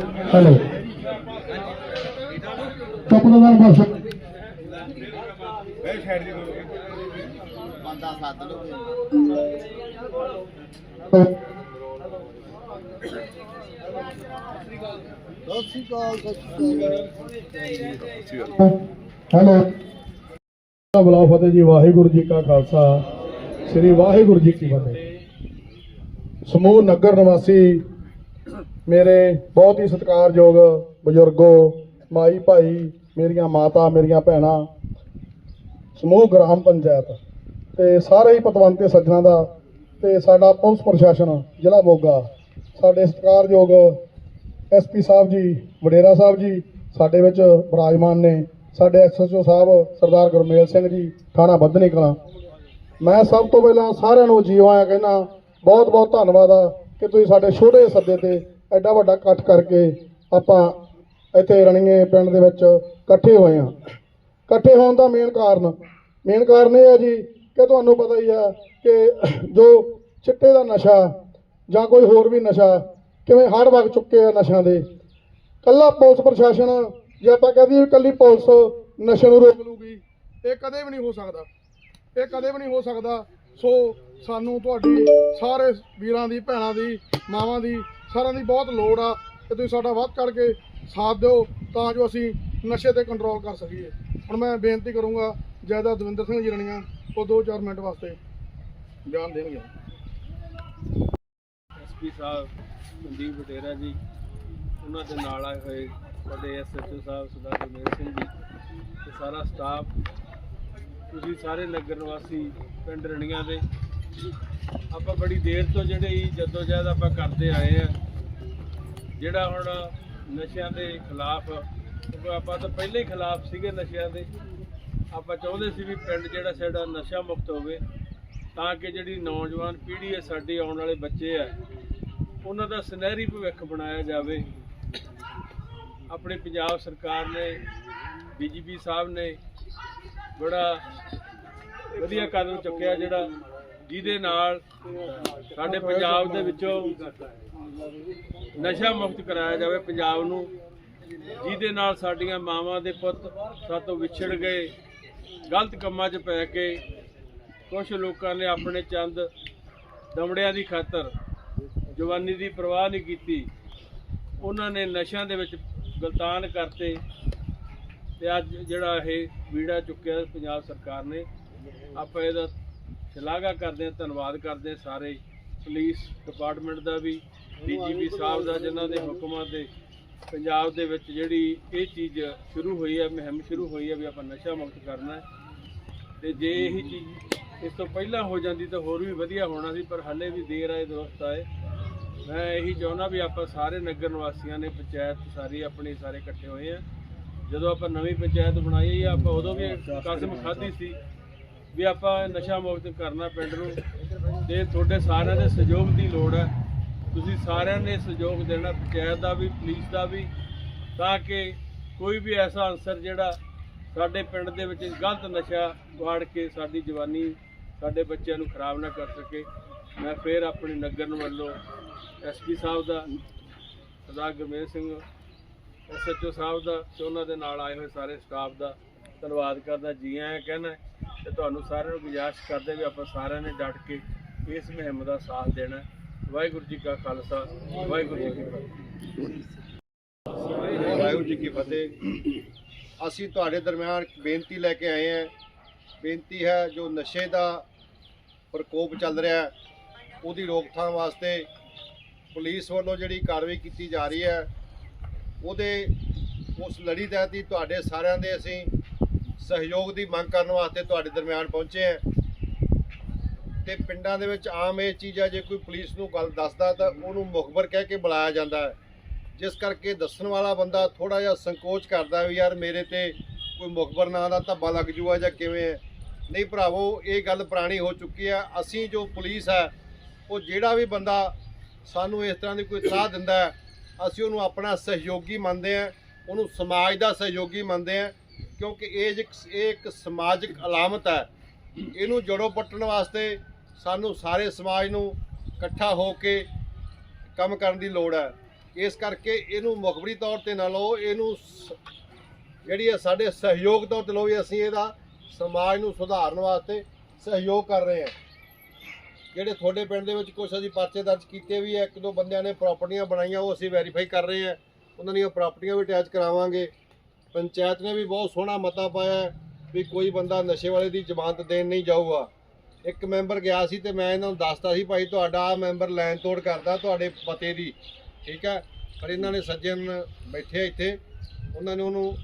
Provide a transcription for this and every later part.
Hello ਕਪਲਦਾਰ ਬਸ ਬੰਦਾ ਸੱਦ ਲਓ ਸਤਿ ਸ਼੍ਰੀ ਅਕਾਲ ਸਤਿ ਸ਼੍ਰੀ ਅਕਾਲ ਹੈਲੋ ਬਲਾ ਫਤਿਹ ਜੀ ਵਾਹਿਗੁਰੂ ਜੀ ਕਾ ਮੇਰੇ ਬਹੁਤ ਹੀ ਸਤਿਕਾਰਯੋਗ ਬਜ਼ੁਰਗੋ, ਮਾਈ ਭਾਈ, ਮੇਰੀਆਂ ਮਾਤਾ, ਮੇਰੀਆਂ ਭੈਣਾਂ, ਸਮੂਹ ਗ੍ਰਾਮ ਪੰਚਾਇਤ ਤੇ ਸਾਰੇ ਹੀ ਪਤਵੰਤੇ ਸੱਜਣਾ ਦਾ ਤੇ ਸਾਡਾ ਪੁਲਿਸ ਪ੍ਰਸ਼ਾਸਨ, ਜ਼ਿਲ੍ਹਾ ਮੋਗਾ, ਸਾਡੇ ਸਤਿਕਾਰਯੋਗ ਐਸਪੀ ਸਾਹਿਬ ਜੀ, ਵਡੇਰਾ ਸਾਹਿਬ ਜੀ, ਸਾਡੇ ਵਿੱਚ ਬਰਾਜਮਾਨ ਨੇ, ਸਾਡੇ ਐਸਐਸਓ ਸਾਹਿਬ, ਸਰਦਾਰ ਗੁਰਮੇਲ ਸਿੰਘ ਜੀ, ਥਾਣਾ ਬੱਧਨੀ ਕਲਾਂ ਮੈਂ ਸਭ ਤੋਂ ਪਹਿਲਾਂ ਸਾਰਿਆਂ ਨੂੰ ਜੀਓ ਆਇਆ ਕਹਿਣਾ ਬਹੁਤ ਬਹੁਤ ਧੰਨਵਾਦ ਆ ਕਿ ਤੁਸੀਂ ਸਾਡੇ ਛੋਟੇ ਸੱਦੇ ਤੇ ਐਡਾ ਵੱਡਾ ਇਕੱਠ ਕਰਕੇ ਆਪਾਂ ਇੱਥੇ ਰਣੀਏ ਪਿੰਡ ਦੇ ਵਿੱਚ ਇਕੱਠੇ ਹੋਏ ਆ ਇਕੱਠੇ ਹੋਣ ਦਾ ਮੇਨ ਕਾਰਨ ਮੇਨ ਕਾਰਨ ਇਹ ਹੈ ਜੀ ਕਿ ਤੁਹਾਨੂੰ ਪਤਾ ਹੀ ਆ ਕਿ ਜੋ ਚਿੱਟੇ ਦਾ ਨਸ਼ਾ ਜਾਂ ਕੋਈ ਹੋਰ ਵੀ ਨਸ਼ਾ, ਕਿਵੇਂ ਹੜ ਵਗ ਚੁੱਕੇ ਆ ਨਸ਼ਿਆਂ ਦੇ, ਕੱਲਾ ਪੁਲਿਸ ਪ੍ਰਸ਼ਾਸਨ, ਜੇ ਆਪਾਂ ਕਹਦੇ ਕੱਲੀ ਪੁਲਿਸ ਨਸ਼ੇ ਨੂੰ ਰੋਕ ਲੂਗੀ ਇਹ ਕਦੇ ਵੀ ਨਹੀਂ ਹੋ ਸਕਦਾ। ਇਹ ਕਦੇ ਵੀ ਨਹੀਂ ਹੋ ਸਕਦਾ। ਸੋ ਸਾਨੂੰ ਤੁਹਾਡੀ ਸਾਰੇ ਵੀਰਾਂ ਦੀ, ਭੈਣਾਂ ਦੀ, ਮਾਵਾਂ ਦੀ ਸਾਰਿਆਂ ਦੀ ਬਹੁਤ ਲੋੜ ਆ ਕਿ ਤੁਸੀਂ ਸਾਡਾ ਵੱਧ ਕਰਕੇ ਸਾਥ ਦਿਓ ਤਾਂ ਜੋ ਅਸੀਂ ਨਸ਼ੇ ਤੇ ਕੰਟਰੋਲ ਕਰ ਸਕੀਏ। ਹੁਣ ਮੈਂ ਬੇਨਤੀ ਕਰੂੰਗਾ ਜੈਦਾ ਦਵਿੰਦਰ ਸਿੰਘ ਜੀ ਰਣੀਆਂ, ਉਹ 2-4 ਮਿੰਟ ਵਾਸਤੇ। ਬਿਆਨ ਦੇਣਗੇ। ਐਸਪੀ ਸਾਹਿਬ, ਸੰਦੀਪ ਬਟੇਰਾ ਜੀ, ਉਹਨਾਂ ਦੇ ਨਾਲ ਆਏ ਹੋਏ ਸਾਡੇ ਐਸਐਚਓ ਸਾਹਿਬ, ਸਰਦਾਰ ਗੁਰਮੇਲ ਸਿੰਘ ਜੀ ਤੇ ਸਾਰਾ ਸਟਾਫ ਤੁਸੀਂ ਸਾਰੇ ਨਗਰ ਨਿਵਾਸੀ ਪਿੰਡ ਰਣੀਆਂ ਦੇ ਆਪਾਂ ਬੜੀ ਦੇਰ ਤੋਂ ਜਿਹੜੇ ਜਦੋਂ ਜਦ ਆਪਾਂ ਕਰਦੇ ਆਏ ਆ, ਜਿਹੜਾ ਹੁਣ ਨਸ਼ਿਆਂ ਦੇ ਖਿਲਾਫ, ਕਿਉਂਕਿ ਆਪਾਂ ਤਾਂ ਪਹਿਲੇ ਹੀ ਖਿਲਾਫ ਸੀਗੇ ਨਸ਼ਿਆਂ ਦੇ, ਆਪਾਂ ਚਾਹੁੰਦੇ ਸੀ ਵੀ ਪਿੰਡ ਜਿਹੜਾ ਸਾਡਾ ਨਸ਼ਾ ਮੁਕਤ ਹੋਵੇ, ਤਾਂ ਕਿ ਜਿਹੜੀ ਨੌਜਵਾਨ ਪੀੜ੍ਹੀ ਹੈ, ਸਾਡੀ ਆਉਣ ਵਾਲੇ ਬੱਚੇ ਆ, ਉਹਨਾਂ ਦਾ ਸੁਨਹਿਰੀ ਭਵਿੱਖ ਬਣਾਇਆ ਜਾਵੇ। ਆਪਣੇ ਪੰਜਾਬ ਸਰਕਾਰ ਨੇ, ਬੀਜੇਪੀ ਸਾਹਿਬ ਨੇ ਬੜਾ ਵਧੀਆ ਕਦਮ ਚੁੱਕਿਆ ਜਿਹੜਾ ਜਿਹਦੇ ਨਾਲ ਸਾਡੇ ਪੰਜਾਬ ਦੇ ਵਿੱਚੋਂ ਨਸ਼ਾ ਮੁਕਤ ਕਰਾਇਆ ਜਾਵੇ ਪੰਜਾਬ ਨੂੰ, ਜਿਹਦੇ ਨਾਲ ਸਾਡੀਆਂ ਮਾਵਾਂ ਦੇ ਪੁੱਤ ਸਾਤੋਂ ਵਿਛੜ ਗਏ, ਗਲਤ ਕੰਮਾਂ 'ਚ ਪੈ ਕੇ ਕੁਝ ਲੋਕਾਂ ਨੇ ਆਪਣੇ ਚੰਦ ਦਮੜਿਆਂ ਦੀ ਖਾਤਰ ਜਵਾਨੀ ਦੀ ਪਰਵਾਹ ਨਹੀਂ ਕੀਤੀ, ਉਹਨਾਂ ਨੇ ਨਸ਼ਿਆਂ ਦੇ ਵਿੱਚ ਗਲਤਾਨ ਕਰਤੇ ਤੇ ਅੱਜ ਜਿਹੜਾ ਇਹ ਵੀੜਾ ਚੁੱਕਿਆ ਪੰਜਾਬ ਸਰਕਾਰ ਨੇ, ਆਪਾਂ ਇਹਦਾ ਸ਼ਲਾਘਾ ਕਰਦੇ ਹਾਂ ਧੰਨਵਾਦ ਕਰਦੇ ਹਾਂ ਸਾਰੇ ਪੁਲਿਸ ਡਿਪਾਰਟਮੈਂਟ ਦਾ ਵੀ ਡੀਜੀਪੀ ਸਾਹਿਬ ਦਾ ਜਿਨ੍ਹਾਂ ਦੇ ਹੁਕਮਾਂ ਤੇ ਪੰਜਾਬ ਦੇ ਵਿੱਚ ਜਿਹੜੀ ਇਹ ਚੀਜ਼ ਸ਼ੁਰੂ ਹੋਈ ਹੈ ਮੁਹਿੰਮ ਸ਼ੁਰੂ ਹੋਈ ਹੈ ਵੀ ਆਪਾਂ ਨਸ਼ਾ ਮੁਕਤ ਕਰਨਾ ਹੈ। ਤੇ ਜੇ ਇਹੀ ਚੀਜ਼ ਇਸ ਤੋਂ ਪਹਿਲਾਂ ਹੋ ਜਾਂਦੀ ਤਾਂ ਹੋਰ ਵੀ ਵਧੀਆ ਹੋਣਾ ਸੀ ਪਰ ਹੱਲੇ ਵੀ ਦੇਰ ਆਏ ਦੋਸਤ ਆਏ। ਮੈਂ ਇਹੀ ਚਾਹੁੰਦਾ ਵੀ ਆਪਾਂ ਸਾਰੇ ਨਗਰ ਨਿਵਾਸੀਆਂ ਨੇ ਪੰਚਾਇਤ ਸਾਰੀ ਆਪਣੀ ਸਾਰੇ ਇਕੱਠੇ ਹੋਏ ਆ। ਜਦੋਂ ਆਪਾਂ ਨਵੀਂ ਪੰਚਾਇਤ ਬਣਾਈ ਆ ਆਪਾਂ ਉਦੋਂ ਵੀ ਕਸਮ ਖਾਧੀ ਸੀ। ਵੀ ਆਪਾਂ ਨਸ਼ਾ ਮੁਕਤ ਕਰਨਾ ਪਿੰਡ ਨੂੰ ਤੇ ਤੁਹਾਡੇ ਸਾਰਿਆਂ ਦੇ ਸਹਿਯੋਗ ਦੀ ਲੋੜ ਹੈ। ਤੁਸੀਂ ਸਾਰਿਆਂ ਨੇ ਸਹਿਯੋਗ ਦੇਣਾ, ਪੰਚਾਇਤ ਦਾ ਵੀ, ਪੁਲਿਸ ਦਾ ਵੀ, ਤਾਂ ਕਿ ਕੋਈ ਵੀ ਐਸਾ ਅਨਸਰ ਜਿਹੜਾ ਸਾਡੇ ਪਿੰਡ ਦੇ ਵਿੱਚ ਗਲਤ ਨਸ਼ਾ ਵਾੜ ਕੇ ਸਾਡੀ ਜਵਾਨੀ, ਸਾਡੇ ਬੱਚਿਆਂ ਨੂੰ ਖਰਾਬ ਨਾ ਕਰ ਸਕੇ। ਮੈਂ ਫੇਰ ਆਪਣੇ ਨਗਰ ਨੂੰ ਵੱਲੋਂ ਐਸਪੀ ਸਾਹਿਬ ਦਾ, ਸਰਦਾਰ ਗੁਰਮੇਸ਼ ਸਿੰਘ ਐਸਐਚਓ ਸਾਹਿਬ ਦਾ ਤੇ ਉਹਨਾਂ ਦੇ ਨਾਲ ਆਏ ਹੋਏ ਸਾਰੇ ਸਟਾਫ ਦਾ ਧੰਨਵਾਦ ਕਰਦਾ, ਜੀ ਆਇਆਂ ਕਹਿਣਾ ਤੇ ਤੁਹਾਨੂੰ ਸਾਰਿਆਂ ਨੂੰ ਗੁਜ਼ਾਰਿਸ਼ ਕਰਦੇ ਵੀ ਆਪਾਂ ਸਾਰਿਆਂ ਨੇ ਡਟ ਕੇ ਇਸ ਮੁਹਿੰਮ ਦਾ ਸਾਥ ਦੇਣਾ ਵਾਹਿਗੁਰੂ ਜੀ ਕਾ ਖਾਲਸਾ, ਵਾਹਿਗੁਰੂ ਜੀ ਕੀ ਫਤਿਹ। ਵਾਹਿਗੁਰੂ ਜੀ ਕੀ ਫਤਿਹ। ਅਸੀਂ ਤੁਹਾਡੇ ਦਰਮਿਆਨ ਇੱਕ ਬੇਨਤੀ ਲੈ ਕੇ ਆਏ ਹਾਂ। ਬੇਨਤੀ ਹੈ, ਜੋ ਨਸ਼ੇ ਦਾ ਪ੍ਰਕੋਪ ਚੱਲ ਰਿਹਾ ਉਹਦੀ ਰੋਕਥਾਮ ਵਾਸਤੇ ਪੁਲਿਸ ਵੱਲੋਂ ਜਿਹੜੀ ਕਾਰਵਾਈ ਕੀਤੀ ਜਾ ਰਹੀ ਹੈ, ਉਹਦੇ, ਉਸ ਲੜੀ ਤਹਿਤ ਹੀ ਤੁਹਾਡੇ ਸਾਰਿਆਂ ਦੇ ਅਸੀਂ ਸਹਿਯੋਗ ਦੀ ਮੰਗ ਕਰਨ ਵਾਸਤੇ ਤੁਹਾਡੇ ਦਰਮਿਆਨ ਪਹੁੰਚੇ ਹਾਂ। ਤੇ ਪਿੰਡਾਂ ਦੇ ਵਿੱਚ ਆਮ ਇਹ ਚੀਜ਼ ਹੈ ਜੇ ਕੋਈ ਪੁਲਿਸ ਨੂੰ ਗੱਲ ਦੱਸਦਾ ਤਾਂ ਉਹਨੂੰ ਮੁਖਬਰ ਕਹਿ ਕੇ ਬੁਲਾਇਆ ਜਾਂਦਾ ਹੈ। ਜਿਸ ਕਰਕੇ ਦੱਸਣ ਵਾਲਾ ਬੰਦਾ ਥੋੜਾ ਜਿਹਾ ਸੰਕੋਚ ਕਰਦਾ ਵੀ ਯਾਰ ਮੇਰੇ ਤੇ ਕੋਈ ਮੁਖਬਰ ਨਾਂ ਦਾ ਧੱਬਾ ਲੱਗ ਜੂਗਾ ਜਾਂ ਕਿਵੇਂ ਹੈ। ਨਹੀਂ ਭਰਾਵੋ, ਇਹ ਗੱਲ ਪੁਰਾਣੀ ਹੋ ਚੁੱਕੀ ਹੈ। ਅਸੀਂ ਜੋ ਪੁਲਿਸ ਹੈ, ਉਹ ਜਿਹੜਾ ਵੀ ਬੰਦਾ ਸਾਨੂੰ ਇਸ ਤਰ੍ਹਾਂ ਦੀ ਕੋਈ ਸਲਾਹ ਦਿੰਦਾ ਅਸੀਂ ਉਹਨੂੰ ਆਪਣਾ ਸਹਿਯੋਗੀ ਮੰਨਦੇ ਹਾਂ, ਉਹਨੂੰ ਸਮਾਜ ਦਾ ਸਹਿਯੋਗੀ ਮੰਨਦੇ ਹਾਂ। ਕਿਉਂਕਿ ਇਹ ਇੱਕ ਇਹ ਇੱਕ ਸਮਾਜਿਕ ਅਲਾਮਤ ਹੈ। ਇਹਨੂੰ ਜੜੋਂ ਪੱਟਣ ਵਾਸਤੇ ਸਾਨੂੰ ਸਾਰੇ ਸਮਾਜ ਨੂੰ ਇਕੱਠਾ ਹੋ ਕੇ ਕੰਮ ਕਰਨ ਦੀ ਲੋੜ ਹੈ। ਇਸ ਕਰਕੇ ਇਹਨੂੰ ਮੁਖਬਰੀ ਤੌਰ ਤੇ ਨਾ ਲਓ, ਇਹਨੂੰ ਸ- ਜਿਹੜੀ ਹੈ ਸਾਡੇ ਸਹਿਯੋਗ ਤੌਰ ਤੇ ਲਓ ਵੀ ਅਸੀਂ ਇਹਦਾ ਸਮਾਜ ਨੂੰ ਸੁਧਾਰਨ ਵਾਸਤੇ ਸਹਿਯੋਗ ਕਰ ਰਹੇ ਹਾਂ। ਜਿਹੜੇ ਤੁਹਾਡੇ ਪਿੰਡ ਦੇ ਵਿੱਚ ਕੁਝ ਅਸੀਂ ਪਰਚੇ ਦਰਜ ਕੀਤੇ ਵੀ ਹੈ, ਇੱਕ ਦੋ ਬੰਦਿਆਂ ਨੇ ਪ੍ਰਾਪਰਟੀਆਂ ਬਣਾਈਆਂ, ਉਹ ਅਸੀਂ ਵੈਰੀਫਾਈ ਕਰ ਰਹੇ ਹਾਂ। ਉਹਨਾਂ ਦੀਆਂ ਪ੍ਰਾਪਰਟੀਆਂ ਵੀ ਅਟੈਚ ਕਰਾਵਾਂਗੇ। ਪੰਚਾਇਤ ਨੇ ਵੀ ਬਹੁਤ ਸੋਹਣਾ ਮਤਾ ਪਾਇਆ ਵੀ ਕੋਈ ਬੰਦਾ ਨਸ਼ੇ ਵਾਲੇ ਦੀ ਜ਼ਮਾਨਤ ਦੇਣ ਨਹੀਂ ਜਾਊਗਾ। ਇੱਕ ਮੈਂਬਰ ਗਿਆ ਸੀ ਤੇ ਮੈਂ ਇਹਨਾਂ ਨੂੰ ਦੱਸਤਾ ਸੀ, ਭਾਈ, ਤੁਹਾਡਾ ਆਹ ਮੈਂਬਰ ਲੈਣ ਤੋੜ ਕਰਦਾ ਤੁਹਾਡੇ ਪਤੇ ਦੀ। ਠੀਕ ਹੈ? ਪਰ ਇਹਨਾਂ ਨੇ ਸੱਜਣ ਬੈਠੇ ਇੱਥੇ। ਉਹਨਾਂ ਨੇ ਉਹਨੂੰ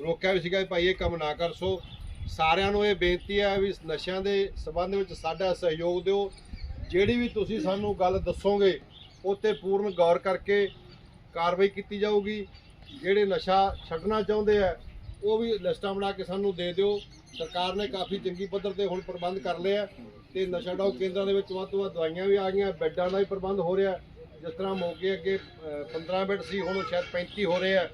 ਰੋਕਿਆ ਵੀ ਸੀਗਾ ਵੀ ਭਾਈ, ਇਹ ਕੰਮ ਨਾ ਕਰ। ਸੋ ਸਾਰਿਆਂ ਨੂੰ ਇਹ ਬੇਨਤੀ ਹੈ ਵੀ ਨਸ਼ਿਆਂ ਦੇ ਸੰਬੰਧ ਵਿੱਚ ਸਾਡਾ ਸਹਿਯੋਗ ਦਿਓ। ਜਿਹੜੀ ਵੀ ਤੁਸੀਂ ਸਾਨੂੰ ਗੱਲ ਦੱਸੋਗੇ, ਉੱਤੇ ਪੂਰਨ ਗੌਰ ਕਰਕੇ ਕਾਰਵਾਈ ਕੀਤੀ ਜਾਊਗੀ। ਜਿਹੜੇ ਨਸ਼ਾ ਛੱਡਣਾ ਚਾਹੁੰਦੇ ਆ ਉਹ ਵੀ ਲਿਸਟਾਂ ਬਣਾ ਕੇ ਸਾਨੂੰ ਦੇ ਦਿਓ। ਸਰਕਾਰ ਨੇ ਕਾਫੀ ਚੰਗੀ ਪੱਧਰ ਤੇ ਹੁਣ ਪ੍ਰਬੰਧ ਕਰ ਲਿਆ ਆ ਤੇ ਨਸ਼ਾ ਡਾਊ ਕੇਂਦਰਾਂ ਦੇ ਵਿੱਚ ਵੱਧ ਤੋਂ ਵੱਧ ਦਵਾਈਆਂ ਵੀ ਆ ਗਈਆਂ ਬੈੱਡਾਂ ਦਾ ਵੀ ਪ੍ਰਬੰਧ ਹੋ ਰਿਹਾ। ਜਿਸ ਤਰ੍ਹਾਂ ਮੋਗੇ ਅੱਗੇ ਅ, 15 ਬੈੱਡ ਸੀ ਹੁਣ ਉਹ ਸ਼ਾਇਦ 35 ਹੋ ਰਹੇ ਆ।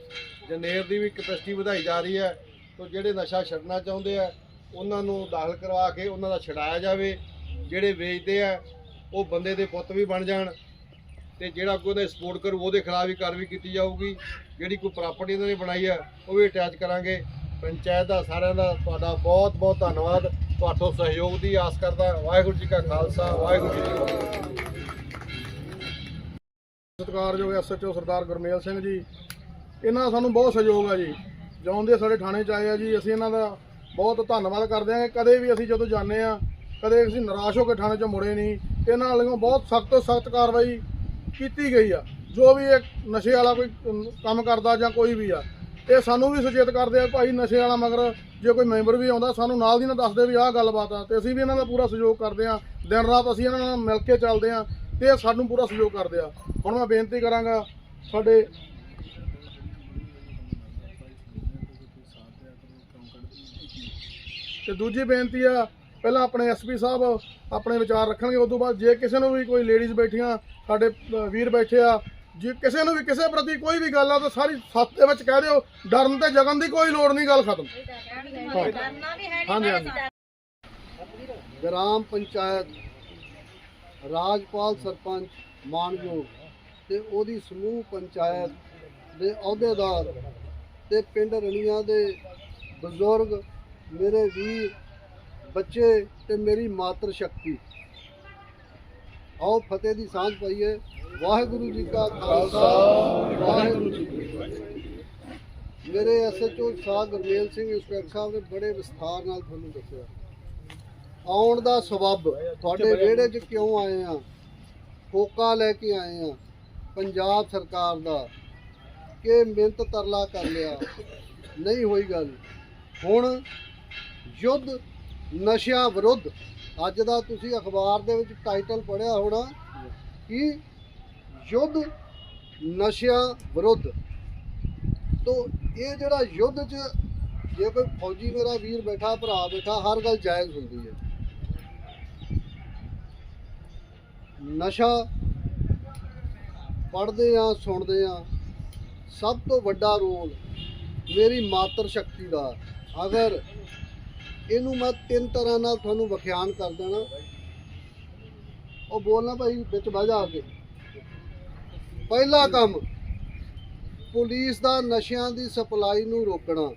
ਜਨੇਰ ਦੀ ਵੀ ਕਪੈਸਿਟੀ ਵਧਾਈ ਜਾ ਰਹੀ ਹੈ। ਤੋਂ ਜਿਹੜੇ ਨਸ਼ਾ ਛੱਡਣਾ ਚਾਹੁੰਦੇ ਆ ਉਹਨਾਂ ਨੂੰ ਦਾਖਲ ਕਰਵਾ ਕੇ ਉਹਨਾਂ ਦਾ ਛਡਾਇਆ ਜਾਵੇ। ਜਿਹੜੇ ਵੇਚਦੇ ਆ ਉਹ ਬੰਦੇ ਦੇ ਪੁੱਤ ਵੀ ਬਣ ਜਾਣ। ਤੇ ਜਿਹੜਾ ਕੋਈ ਉਹਦਾ ਸਪੋਰਟ ਕਰੂ, ਉਹਦੇ ਖਿਲਾਫ ਵੀ ਕਾਰਵਾਈ ਕੀਤੀ ਜਾਊਗੀ। ਜਿਹੜੀ ਕੋਈ ਪ੍ਰਾਪਰਟੀ ਇਹਨਾਂ ਨੇ ਬਣਾਈ ਹੈ ਉਹ ਵੀ ਅਟੈਚ ਕਰਾਂਗੇ। ਪੰਚਾਇਤ ਦਾ, ਸਾਰਿਆਂ ਦਾ ਤੁਹਾਡਾ ਬਹੁਤ ਬਹੁਤ ਧੰਨਵਾਦ। ਤੁਹਾਡੇ ਸਹਿਯੋਗ ਦੀ ਆਸ ਕਰਦਾ ਵਾਹਿਗੁਰੂ ਜੀ ਕਾ ਖਾਲਸਾ, ਵਾਹਿਗੁਰੂ ਜੀ ਕੀ ਫਤਿਹ। ਸਤਿਕਾਰਯੋਗ ਐਸਐਚਓ ਸਰਦਾਰ ਗੁਰਮੇਲ ਸਿੰਘ ਜੀ। ਇਹਨਾਂ ਦਾ ਸਾਨੂੰ ਬਹੁਤ ਸਹਿਯੋਗ ਆ ਜੀ। ਜਿਉਂ ਸਾਡੇ ਥਾਣੇ ਚ ਆਏ ਆ ਜੀ, ਅਸੀਂ ਇਹਨਾਂ ਦਾ ਬਹੁਤ ਧੰਨਵਾਦ ਕਰਦੇ ਹਾਂ। ਕਦੇ ਵੀ ਅਸੀਂ ਜਦੋਂ ਜਾਂਦੇ ਆ ਕਦੇ ਅਸੀਂ ਨਿਰਾਸ਼ ਹੋ ਕੇ ਥਾਣੇ ਚੋਂ ਮੁੜੇ ਨਹੀਂ। ਇਹਨਾਂ ਵਾਲਿਆਂ ਬਹੁਤ ਸਖਤ ਤੋਂ ਸਖਤ ਕਾਰਵਾਈ ਕੀਤੀ ਗਈ ਆ, ਜੋ ਵੀ ਇਹ ਨਸ਼ੇ ਵਾਲਾ ਕੋਈ ਕੰਮ ਕਰਦਾ ਜਾਂ ਕੋਈ ਵੀ ਆ, ਇਹ ਸਾਨੂੰ ਵੀ ਸੁਚੇਤ ਕਰਦੇ ਆ ਭਾਈ ਨਸ਼ੇ ਵਾਲਾ ਮਗਰ ਜੇ ਕੋਈ ਮੈਂਬਰ ਵੀ ਆਉਂਦਾ, ਸਾਨੂੰ ਨਾਲ ਦੀ ਨਾਲ ਦੱਸਦੇ ਵੀ ਆਹ ਗੱਲਬਾਤ ਆ, ਤੇ ਅਸੀਂ ਵੀ ਇਹਨਾਂ ਦਾ ਪੂਰਾ ਸਹਿਯੋਗ ਕਰਦੇ ਆ, ਦਿਨ ਰਾਤ ਅਸੀਂ ਇਹਨਾਂ ਨਾਲ ਮਿਲ ਕੇ ਚੱਲਦੇ ਆ, ਤੇ ਸਾਨੂੰ ਪੂਰਾ ਸਹਿਯੋਗ ਕਰਦੇ ਆ। ਹੁਣ ਮੈਂ ਬੇਨਤੀ ਕਰਾਂਗਾ ਸਾਡੇ ਤੇ ਦੂਜੀ ਬੇਨਤੀ ਆ ਪਹਿਲਾਂ ਆਪਣੇ ਐਸਪੀ ਸਾਹਿਬ ਆਪਣੇ ਵਿਚਾਰ ਰੱਖਣਗੇ ਉਸ ਤੋਂ ਬਾਅਦ ਜੇ ਕਿਸੇ ਨੂੰ ਵੀ ਕੋਈ ਲੇਡੀਜ਼ ਬੈਠੀਆਂ, ਸਾਡੇ ਵੀਰ ਬੈਠੇ ਆ, ਜੇ ਕਿਸੇ ਨੂੰ ਵੀ ਕਿਸੇ ਪ੍ਰਤੀ ਕੋਈ ਵੀ ਗੱਲ ਆ, ਤਾਂ ਸਾਰੀ ਸੱਤ ਦੇ ਵਿੱਚ ਕਹਿ ਦਿਓ, ਡਰਨ ਤੇ ਜਗਨ ਦੀ ਕੋਈ ਲੋੜ ਨਹੀਂ, ਗੱਲ ਖਤਮ। ਹਾਂਜੀ ਹਾਂਜੀ। ਗ੍ਰਾਮ ਪੰਚਾਇਤ, ਰਾਜਪਾਲ ਸਰਪੰਚ, ਮਾਨਯੋਗ ਤੇ ਉਹਦੀ ਸਮੂਹ ਪੰਚਾਇਤ ਦੇ ਅਹੁਦੇਦਾਰ ਤੇ ਪਿੰਡ ਰਣੀਆਂ ਦੇ ਬਜ਼ੁਰਗ, ਮੇਰੇ ਵੀਰ ਬੱਚੇ ਤੇ ਮੇਰੀ ਮਾਤਰ ਸ਼ਕਤੀ। ਆਓ ਫਤਿਹ ਦੀ ਸਾਂਝ ਪਾਈਏ। ਵਾਹਿਗੁਰੂ ਜੀ ਕਾ ਖਾਲਸਾ, ਵਾਹਿਗੁਰੂ ਜੀ ਕੀ ਫਤਿਹ। ਮੇਰੇ ਐਸਐਚਓ ਸਾਹਿਬ ਗੁਰਮੇਲ ਸਿੰਘ ਇੰਸਪੈਕਟਰ ਸਾਹਿਬ ਨੇ ਬੜੇ ਵਿਸਥਾਰ ਨਾਲ ਤੁਹਾਨੂੰ ਦੱਸਿਆ। ਆਉਣ ਦਾ ਸਬਬ, ਤੁਹਾਡੇ ਵਿਹੜੇ 'ਚ ਕਿਉਂ ਆਏ ਆ? ਕੋਕਾ ਲੈ ਕੇ ਆਏ ਆ, ਪੰਜਾਬ ਸਰਕਾਰ ਦਾ। ਕਿ ਮਿਹਨਤ ਤਰਲਾ ਕਰ ਲਿਆ। ਨਹੀਂ ਹੋਈ ਗੱਲ। ਹੁਣ ਯੁੱਧ ਨਸ਼ਿਆਂ ਵਿਰੁੱਧ ਅੱਜ ਦਾ ਤੁਸੀਂ ਅਖਬਾਰ ਦੇ ਵਿੱਚ ਟਾਈਟਲ ਪੜਿਆ ਹੋਣਾ ਕਿ ਯੁੱਧ ਨਸ਼ਿਆਂ ਵਿਰੁੱਧ। ਤੋਂ ਇਹ ਜਿਹੜਾ ਯੁੱਧ 'ਚ ਜੇ ਕੋਈ ਫੌਜੀ ਮੇਰਾ ਵੀਰ ਬੈਠਾ, ਭਰਾ ਬੈਠਾ, ਹਰ ਗੱਲ ਜਾਇਜ਼ ਹੁੰਦੀ ਹੈ। ਨਸ਼ਾ ਪੜ੍ਹਦੇ ਆ ਸੁਣਦੇ ਆ ਸਭ ਤੋਂ ਵੱਡਾ ਰੋਲ ਮੇਰੀ ਮਾਤਰ ਸ਼ਕਤੀ ਦਾ। ਅਗਰ ਇਹਨੂੰ ਮੈਂ ਤਿੰਨ ਤਰ੍ਹਾਂ ਨਾਲ ਤੁਹਾਨੂੰ ਵਿਖਿਆਨ ਕਰ ਦੇਣਾ। ਉਹ ਬੋਲਣਾ ਭਾਈ, ਵਿੱਚ ਬਹਿ ਜਾ ਆ ਕੇ ਪਹਿਲਾ ਕੰਮ, ਪੁਲਿਸ ਦਾ ਨਸ਼ਿਆਂ ਦੀ ਸਪਲਾਈ ਨੂੰ ਰੋਕਣਾ।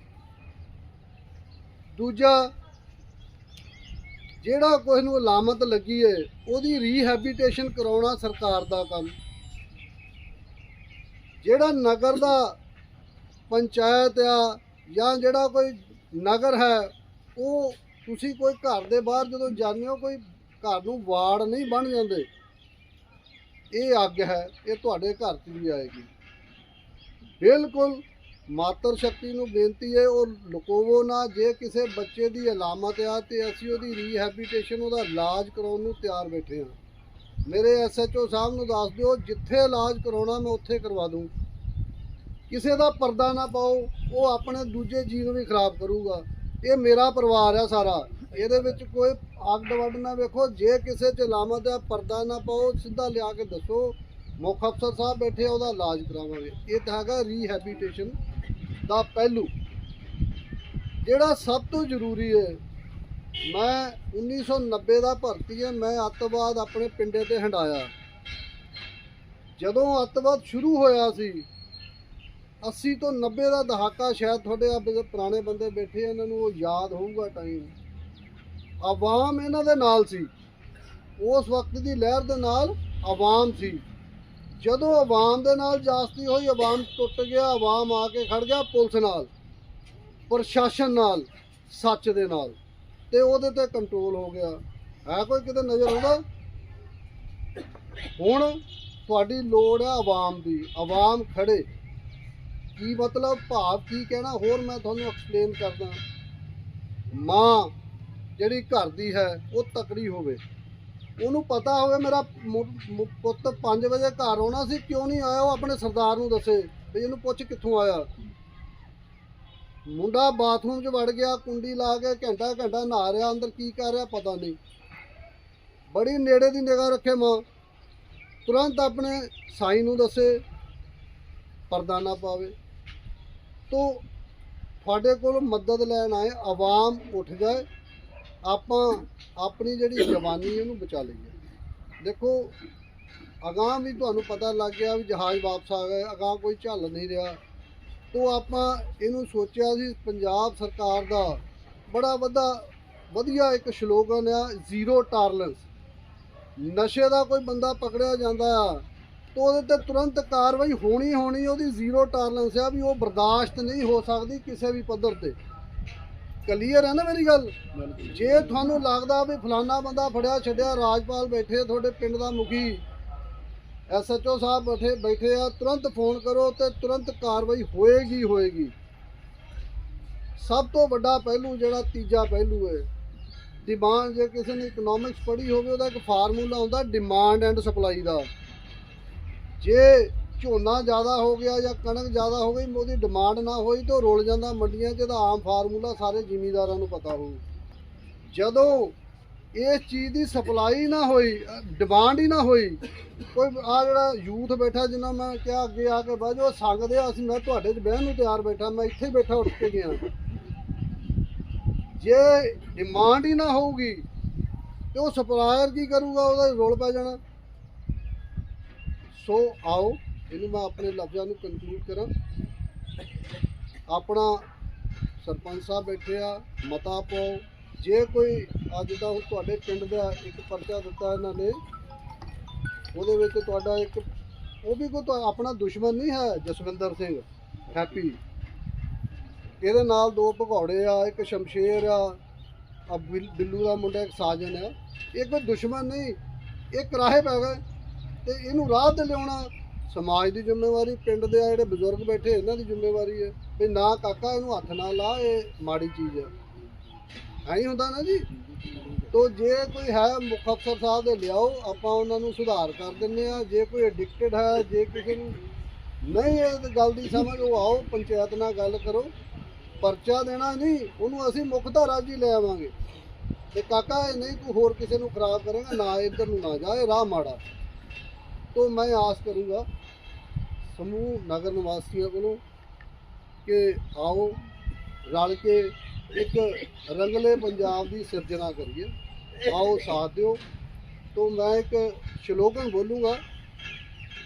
ਦੂਜਾ, ਜਿਹੜਾ ਕੋਈ ਨੂੰ ਅਲਾਮਤ ਲੱਗੀ ਹੈ ਉਹਦੀ ਰੀਹੈਬਿਟੇਸ਼ਨ ਕਰਾਉਣਾ ਸਰਕਾਰ ਦਾ ਕੰਮ। ਜਿਹੜਾ ਨਗਰ ਦਾ ਪੰਚਾਇਤ ਆ ਜਾਂ ਜਿਹੜਾ ਕੋਈ ਨਗਰ ਹੈ ਉਹ ਤੁਸੀਂ ਕੋਈ ਘਰ ਦੇ ਬਾਹਰ ਜਦੋਂ ਜਾਂਦੇ ਹੋ, ਕੋਈ ਘਰ ਨੂੰ ਵਾੜ ਨਹੀਂ ਬਣ ਜਾਂਦੇ। ਇਹ ਅੱਗ ਹੈ, ਇਹ ਤੁਹਾਡੇ ਘਰ 'ਚ ਵੀ ਆਏਗੀ। ਬਿਲਕੁਲ ਮਾਤਰ ਸ਼ਕਤੀ ਨੂੰ ਬੇਨਤੀ ਹੈ, ਉਹ ਲੁਕੋਵੋ ਨਾ। ਜੇ ਕਿਸੇ ਬੱਚੇ ਦੀ ਅਲਾਮਤ ਆ ਤੇ ਅਸੀਂ ਉਹਦੀ ਰੀਹੈਬਿਟੇਸ਼ਨ ਉਹਦਾ ਇਲਾਜ ਕਰਾਉਣ ਨੂੰ ਤਿਆਰ ਬੈਠੇ ਹਾਂ। ਮੇਰੇ ਐਸਐਚਓ ਸਾਹਿਬ ਨੂੰ ਦੱਸ ਦਿਓ, ਜਿੱਥੇ ਇਲਾਜ ਕਰਾਉਣਾ ਮੈਂ ਉੱਥੇ ਕਰਵਾ ਦੂੰ। ਕਿਸੇ ਦਾ ਪਰਦਾ ਨਾ ਪਾਓ, ਉਹ ਆਪਣੇ ਦੂਜੇ ਜੀਵ ਨੂੰ ਵੀ ਖਰਾਬ ਕਰੂਗਾ। ਇਹ ਮੇਰਾ ਪਰਿਵਾਰ ਆ ਸਾਰਾ। ਇਹਦੇ ਵਿੱਚ ਕੋਈ ਅੱਗ ਵੱਡ ਨਾ ਵੇਖੋ, ਜੇ ਕਿਸੇ 'ਚ ਅਲਾਮਤ ਆ ਪਰਦਾ ਨਾ ਪਾਓ, ਸਿੱਧਾ ਲਿਆ ਕੇ ਦੱਸੋ। ਮੁੱਖ ਅਫਸਰ ਸਾਹਿਬ ਬੈਠੇ ਆ, ਉਹਦਾ ਇਲਾਜ ਕਰਾਵਾਂਗੇ। ਇਹ ਤਾਂ ਹੈਗਾ ਰੀਹੈਬਿਟੇਸ਼ਨ ਦਾ ਪਹਿਲੂ। ਜਿਹੜਾ ਸਭ ਤੋਂ ਜ਼ਰੂਰੀ ਹੈ ਮੈਂ 1990 ਦਾ ਭਰਤੀ ਹੈ ਮੈਂ ਅੱਤਵਾਦ ਆਪਣੇ ਪਿੰਡੇ ਤੇ ਹੰਡਾਇਆ। ਜਦੋਂ ਅੱਤਵਾਦ ਸ਼ੁਰੂ ਹੋਇਆ ਸੀ 80 ਤੋਂ 90 ਦਾ ਦਹਾਕਾ ਸ਼ਾਇਦ ਤੁਹਾਡੇ ਆ ਪੁਰਾਣੇ ਬੰਦੇ ਬੈਠੇ ਇਹਨਾਂ ਨੂੰ ਉਹ ਯਾਦ ਹੋਊਗਾ ਟਾਈਮ ਆਵਾਮ ਇਹਨਾਂ ਦੇ ਨਾਲ ਸੀ। ਉਸ ਵਕਤ ਦੀ ਲਹਿਰ ਦੇ ਨਾਲ ਆਵਾਮ ਸੀ। ਜਦੋਂ ਆਵਾਮ ਦੇ ਨਾਲ ਜਾਸਤੀ ਹੋਈ, ਆਵਾਮ ਟੁੱਟ ਗਿਆ, ਆਵਾਮ ਆ ਕੇ ਖੜ ਗਿਆ ਪੁਲਿਸ ਨਾਲ, ਪ੍ਰਸ਼ਾਸਨ ਨਾਲ, ਸੱਚ ਦੇ ਨਾਲ। ਤੇ ਉਹਦੇ ਤੇ ਕੰਟਰੋਲ ਹੋ ਗਿਆ। ਹੈ ਕੋਈ ਕਿਤੇ ਨਜ਼ਰ ਆਉਂਦਾ? ਹੁਣ ਤੁਹਾਡੀ ਲੋੜ ਹੈ ਆਵਾਮ ਦੀ। ਆਵਾਮ ਖੜੇ ਕੀ ਮਤਲਬ ਭਾਵ ਕੀ ਕਹਿਣਾ, ਹੋਰ ਮੈਂ ਤੁਹਾਨੂੰ ਐਕਸਪਲੇਨ ਕਰਦਾ। ਮਾਂ ਜਿਹੜੀ ਘਰ ਦੀ ਹੈ, ਉਹ ਤਕੜੀ ਹੋਵੇ। ਉਹਨੂੰ ਪਤਾ ਹੋਵੇ ਮੇਰਾ ਪੁੱਤ 5 ਵਜੇ ਘਰ ਆਉਣਾ ਸੀ, ਕਿਉਂ ਨਹੀਂ ਆਇਆ, ਉਹ ਆਪਣੇ ਸਰਦਾਰ ਨੂੰ ਦੱਸੇ ਵੀ ਇਹਨੂੰ ਪੁੱਛ ਕਿੱਥੋਂ ਆਇਆ। ਮੁੰਡਾ ਬਾਥਰੂਮ 'ਚ ਵੜ ਗਿਆ, ਕੁੰਡੀ ਲਾ ਕੇ ਘੰਟਾ ਘੰਟਾ ਨਹਾ ਰਿਹਾ, ਅੰਦਰ ਕੀ ਕਰ ਰਿਹਾ ਪਤਾ ਨਹੀਂ। ਬੜੀ ਨੇੜੇ ਦੀ ਨਿਗਾਹ ਰੱਖੇ ਮਾਂ। ਤੁਰੰਤ ਆਪਣੇ ਸਾਈ ਨੂੰ ਦੱਸੇ ਪਰਦਾ ਨਾ ਪਾਵੇ। ਤੋਂ ਤੁਹਾਡੇ ਕੋਲ ਮਦਦ ਲੈਣ ਆਏ, ਆਵਾਮ ਉੱਠ ਜਾਏ, ਆਪਾਂ ਆਪਣੀ ਜਿਹੜੀ ਜਵਾਨੀ ਉਹਨੂੰ ਬਚਾ ਲਈਏ। ਦੇਖੋ, ਅਗਾਂਹ ਵੀ ਤੁਹਾਨੂੰ ਪਤਾ ਲੱਗ ਗਿਆ ਵੀ ਜਹਾਜ਼ ਵਾਪਸ ਆ ਗਏ, ਅਗਾਂਹ ਕੋਈ ਝੱਲ ਨਹੀਂ ਰਿਹਾ। ਤੋ ਆਪਾਂ ਇਹਨੂੰ ਸੋਚਿਆ ਸੀ, ਪੰਜਾਬ ਸਰਕਾਰ ਦਾ ਬੜਾ ਵੱਡਾ, ਵਧੀਆ ਇੱਕ ਸ਼ਲੋਗਨ ਆ, ਜ਼ੀਰੋ ਟਾਲਰੈਂਸ। ਨਸ਼ੇ ਦਾ ਕੋਈ ਬੰਦਾ ਪਕੜਿਆ ਜਾਂਦਾ ਆ ਤਾਂ ਉਹਦੇ ਤੇ ਤੁਰੰਤ ਕਾਰਵਾਈ ਹੋਣੀ ਹੋਣੀ, ਉਹਦੀ ਜ਼ੀਰੋ ਟਾਲਰੈਂਸ ਆ ਵੀ ਉਹ ਬਰਦਾਸ਼ਤ ਨਹੀਂ ਹੋ ਸਕਦੀ ਕਿਸੇ ਵੀ ਪੱਧਰ ਤੇ। ਕਲੀਅਰ ਹੈ ਨਾ ਮੇਰੀ ਗੱਲ? ਜੇ ਤੁਹਾਨੂੰ ਲੱਗਦਾ ਵੀ ਫਲਾਨਾ ਬੰਦਾ ਫੜਿਆ, ਛੱਡਿਆ, ਰਾਜਪਾਲ ਬੈਠੇ, ਤੁਹਾਡੇ ਪਿੰਡ ਦਾ ਮੁਖੀ ਐਸਐਚਓ ਸਾਹਿਬ ਬੈਠੇ ਬੈਠੇ ਆ, ਤੁਰੰਤ ਫੋਨ ਕਰੋ ਤੇ ਤੁਰੰਤ ਕਾਰਵਾਈ ਹੋਏਗੀ ਹੋਏਗੀ। ਸਭ ਤੋਂ ਵੱਡਾ ਪਹਿਲੂ ਜਿਹੜਾ ਤੀਜਾ ਪਹਿਲੂ ਹੈ ਡਿਮਾਂਡ ਜੇ ਕਿਸੇ ਨੇ ਇਕਨੋਮਿਕਸ ਪੜ੍ਹੀ ਹੋਵੇ, ਉਹਦਾ ਇੱਕ ਫਾਰਮੂਲਾ ਹੁੰਦਾ ਡਿਮਾਂਡ ਐਂਡ ਸਪਲਾਈ ਦਾ। ਜੇ ਝੋਨਾ ਜ਼ਿਆਦਾ ਹੋ ਗਿਆ ਜਾਂ ਕਣਕ ਜ਼ਿਆਦਾ ਹੋ ਗਈ, ਉਹਦੀ ਡਿਮਾਂਡ ਨਾ ਹੋਈ ਤਾਂ ਉਹ ਰੁਲ ਜਾਂਦਾ ਮੰਡੀਆਂ 'ਚ ਤਾਂ ਆਮ ਫਾਰਮੂਲਾ ਸਾਰੇ ਜ਼ਿਮੀਂਦਾਰਾਂ ਨੂੰ ਪਤਾ ਹੋਊ। ਜਦੋਂ ਇਸ ਚੀਜ਼ ਦੀ ਸਪਲਾਈ ਨਾ ਹੋਈ ਡਿਮਾਂਡ ਹੀ ਨਾ ਹੋਈ, ਕੋਈ ਆ ਜਿਹੜਾ ਯੂਥ ਬੈਠਾ ਜਿੰਨਾ ਮੈਂ ਕਿਹਾ ਅੱਗੇ ਆ ਕੇ ਬਹਿ ਜਾਓ ਸੰਗਦੇ ਆ, ਅਸੀਂ ਮੈਂ ਤੁਹਾਡੇ 'ਚ ਬਹਿਣ ਨੂੰ ਤਿਆਰ ਬੈਠਾ, ਮੈਂ ਇੱਥੇ ਬੈਠਾ, ਉੱਠ ਕੇ ਗਿਆ। ਜੇ ਡਿਮਾਂਡ ਹੀ ਨਾ ਹੋਊਗੀ, ਤੇ ਉਹ ਸਪਲਾਇਰ ਕੀ ਕਰੂਗਾ, ਉਹਦਾ ਰੋਲ ਪੈ ਜਾਣਾ। ਸੋ ਆਓ, ਇਹਨੂੰ ਮੈਂ ਆਪਣੇ ਲਫ਼ਜ਼ਾਂ ਨੂੰ ਕੰਕਲੂਡ ਕਰਾਂ। ਆਪਣਾ ਸਰਪੰਚ ਸਾਹਿਬ ਬੈਠੇ ਆ, ਮਤਾ ਪਾਓ। ਜੇ ਕੋਈ ਅੱਜ ਦਾ ਤੁਹਾਡੇ ਪਿੰਡ ਦਾ ਇੱਕ ਪਰਚਾ ਦਿੱਤਾ ਇਹਨਾਂ ਨੇ, ਉਹਦੇ ਵਿੱਚ ਤੁਹਾਡਾ ਇੱਕ, ਉਹ ਵੀ ਕੋਈ ਤੁਹਾ- ਆਪਣਾ ਦੁਸ਼ਮਣ ਨਹੀਂ ਹੈ, ਜਸਵਿੰਦਰ ਸਿੰਘ, ਹੈਪੀ। ਇਹਦੇ ਨਾਲ ਦੋ ਭਗੌੜੇ ਆ, ਇੱਕ ਸ਼ਮਸ਼ੇਰ ਆ ਆ ਬਿੱਲੂ ਦਾ ਮੁੰਡਾ ਇੱਕ ਸਾਜਨ ਆ। ਇਹ ਕੋਈ ਦੁਸ਼ਮਣ ਨਹੀਂ, ਇਹ ਕਰਾਹੇ ਪੈ ਗਏ। ਤੇ ਇਹਨੂੰ ਰਾਹ ਤੇ ਲਿਆਉਣਾ ਸਮਾਜ ਦੀ ਜ਼ਿੰਮੇਵਾਰੀ, ਪਿੰਡ ਦੇ ਆ ਜਿਹੜੇ ਬਜ਼ੁਰਗ ਬੈਠੇ, ਇਹਨਾਂ ਦੀ ਜ਼ਿੰਮੇਵਾਰੀ ਹੈ। ਵੀ ਨਾ ਕਾਕਾ ਇਹਨੂੰ ਹੱਥ ਨਾ ਲਾ, ਇਹ ਮਾੜੀ ਚੀਜ਼ ਹੈ। ਐਂ ਹੀ ਹੁੰਦਾ ਨਾ ਜੀ? ਤੋ ਜੇ ਕੋਈ ਹੈ, ਮੁੱਖ ਅਫਸਰ ਸਾਹਿਬ ਦੇ ਲਿਆਓ, ਆਪਾਂ ਉਹਨਾਂ ਨੂੰ ਸੁਧਾਰ ਕਰ ਦਿੰਨੇ ਆ ਜੇ ਕੋਈ ਐਡਿਕਟਡ ਹੈ, ਜੇ ਕਿਸੇ ਨੂੰ ਨਹੀਂ, ਇਹ ਗੱਲ ਦੀ ਸਮਝ, ਉਹ ਆਓ, ਪੰਚਾਇਤ ਨਾਲ ਗੱਲ ਕਰੋ। ਪਰਚਾ ਦੇਣਾ ਨਹੀਂ, ਉਹਨੂੰ ਅਸੀਂ ਮੁੱਖ ਧਾਰਾ 'ਚ ਹੀ ਲੈ ਆਵਾਂਗੇ। ਤੇ ਕਾਕਾ ਇਹ ਨਹੀਂ ਤੂੰ ਹੋਰ ਕਿਸੇ ਨੂੰ ਖਰਾਬ ਕਰੇਗਾ, ਨਾ ਇੱਧਰ ਨੂੰ ਨਾ ਜਾ, ਇਹ ਰਾਹ ਮਾੜਾ। ਤੋਂ ਮੈਂ ਆਸ ਕਰੂੰਗਾ ਸਮੂਹ ਨਗਰ ਨਿਵਾਸੀਆਂ ਕੋਲੋਂ ਕਿ ਆਓ ਰਲ ਕੇ ਇੱਕ ਰੰਗਲੇ ਪੰਜਾਬ ਦੀ ਸਿਰਜਣਾ ਕਰੀਏ। ਆਓ ਸਾਥ ਦਿਓ। ਤੋਂ ਮੈਂ ਇੱਕ ਸ਼ਲੋਗਨ ਬੋਲੂੰਗਾ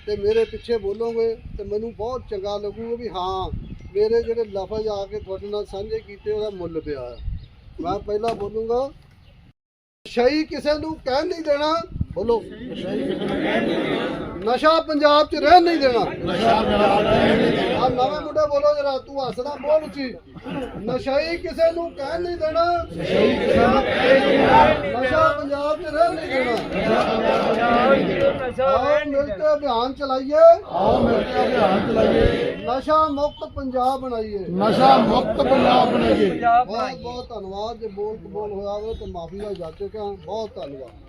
ਤੇ ਮੇਰੇ ਪਿੱਛੇ ਬੋਲੋਗੇ ਤੇ ਮੈਨੂੰ ਬਹੁਤ ਚੰਗਾ ਲੱਗੂਗਾ ਵੀ ਹਾਂ, ਮੇਰੇ ਜਿਹੜੇ ਲਫ਼ਜ਼ ਆ ਕੇ ਤੁਹਾਡੇ ਨਾਲ ਸਾਂਝੇ ਕੀਤੇ ਉਹਦਾ ਮੁੱਲ ਪਿਆ ਹੈ। ਮੈਂ ਪਹਿਲਾਂ ਬੋਲੂੰਗਾ ਸ਼ਹੀ ਕਿਸੇ ਨੂੰ ਕਹਿ ਨਹੀਂ ਦੇਣਾ। ਬੋਲੋ। ਨਸ਼ਾ ਪੰਜਾਬ 'ਚ ਰਹਿਣ ਨਹੀਂ ਦੇਣਾ। ਆ ਨਵੇਂ ਮੁੰਡੇ ਬੋਲੋ ਜਰਾ ਤੂੰ ਹੱਸਦਾ ਬੋਲ ਉੱਚੀ। ਨਸ਼ਾ ਹੀ ਕਿਸੇ ਨੂੰ ਕਹਿ ਨਹੀਂ ਦੇਣਾ। ਨਸ਼ਾ ਪੰਜਾਬ 'ਚ ਰਹਿਣ ਨਹੀਂ ਦੇਣਾ। ਆਓ ਮਿਲ ਕੇ ਅਭਿਆਨ ਚਲਾਈਏ। ਆਓ ਮਿਲ ਕੇ ਅਭਿਆਨ ਚਲਾਈਏ। ਨਸ਼ਾ ਮੁਕਤ ਪੰਜਾਬ ਬਣਾਈਏ। ਨਸ਼ਾ ਮੁਕਤ ਪੰਜਾਬ ਬਣਾਈਏ। ਬਹੁਤ ਬਹੁਤ ਧੰਨਵਾਦ। ਜੇ ਬੋਲ ਕਬੋਲ ਹੋਇਆ ਹੋਵੇ ਤੇ ਮਾਫੀ ਦਾ ਜਾਚਕ ਹਾਂ ਬਹੁਤ ਧੰਨਵਾਦ।